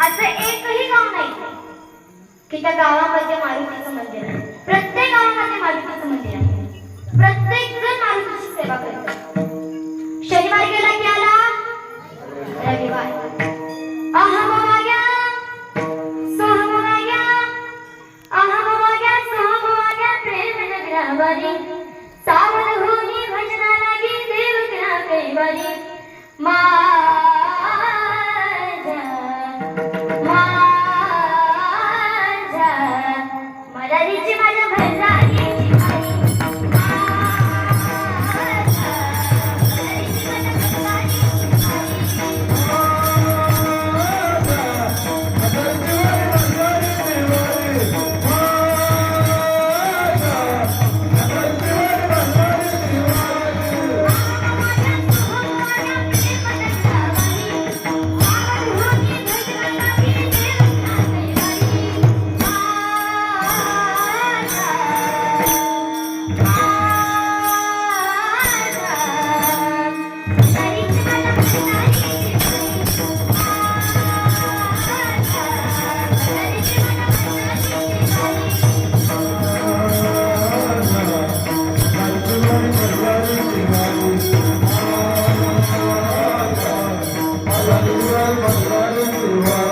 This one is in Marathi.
असं एकही गाव नाही. की त्या गावामध्ये मारुतीचं मंदिर आहे. प्रत्येक गावामध्ये मारुतीचं मंदिर आहे. प्रत्येक जण मारुतीची सेवा करतो शनिवार गेला की आला? रविवार. अहम वाग्या सोहम Senhor.